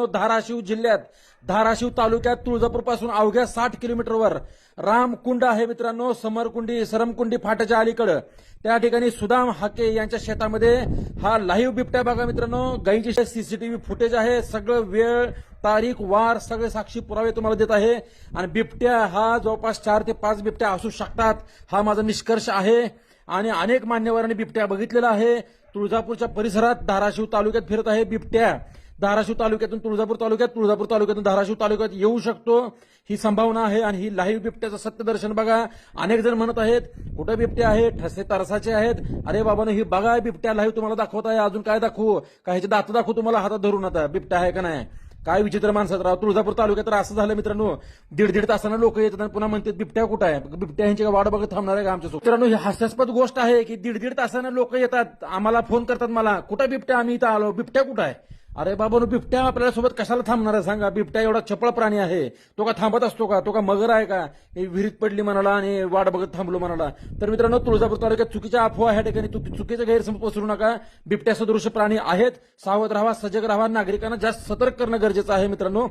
मित्रांनो धाराशिव जिल्ह्यात धाराशिव तालुक्यात तुळजापूरपासून अवघ्या साठ किलोमीटरवर रामकुंड आहे मित्रांनो समरकुंडी सरमकुंडी फाट्याच्या अलीकडं. त्या ठिकाणी सुदाम हाके यांच्या शेतामध्ये हा लाईव्ह बिबट्या बघा मित्रांनो गाईचे सीसीटीव्ही फुटेज आहे. सगळं वेळ तारीख वार सगळे साक्षी पुरावे तुम्हाला देत आहे. आणि बिबट्या हा जवळपास चार ते पाच बिबट्या असू शकतात हा माझा निष्कर्ष आहे. आणि अनेक मान्यवरांनी बिबट्या बघितलेला आहे. तुळजापूरच्या परिसरात धाराशिव तालुक्यात फिरत आहे बिबट्या. धाराशिव तालुक्यातून तुळजापूर तालुक्यात तुळजापूर तालुक्यातून धाराशिव तालुक्यात येऊ शकतो. ही संभावना आहे आणि ही लाईव्ह बिबट्याचं सत्यदर्शन बघा. अनेक जण म्हणत आहेत कुठं बिबट्या आहेत ठसे तरसाचे आहेत. अरे बाबानो ही बघा बिबट्या लाईव्ह तुम्हाला दाखवत आहे. अजून काय दाखवू? काय ह्याचे दात दाखवू तुम्हाला? हातात धरून आता. बिबट्या आहे का नाही? काय विचित्र माणसात राव. तुळजापूर तालुक्यात तर असं झालं मित्रांनो. दीड दीड तासानं लोक येतात आणि पुन्हा म्हणतात बिबट्या कुठं आहे? बिबट्या यांची वाट बघत थांबणार आहे का आमच्या मित्रांनो ही हास्यास्पद गोष्ट आहे की दीड दीड तासानं लोक येतात. आम्हाला फोन करतात मला कुठं बिबट्या? आम्ही इथं आलो. बिबट्या कुठं आहे? अरे बाबा बिबट्या आपल्यासोबत कशाला थांबणार आहे? सांगा बिबट्या एवढा चपळ प्राणी आहे. तो का थांबत असतो का? तो का मगर आहे का? हे विहिरीत पडली म्हणाला आणि वाट बघत थांबलो म्हणाला. तर मित्रांनो तुळजापूर तालुक्यात चुकीच्या अफवा ह्या ठिकाणी चुकी- चुकीचे गैरसमज पसरू नका. बिबट्या सदृश प्राणी आहेत. सावध राहा सजग राहा. नागरिकांना जास्त सतर्क करणं गरजेचं आहे मित्रांनो.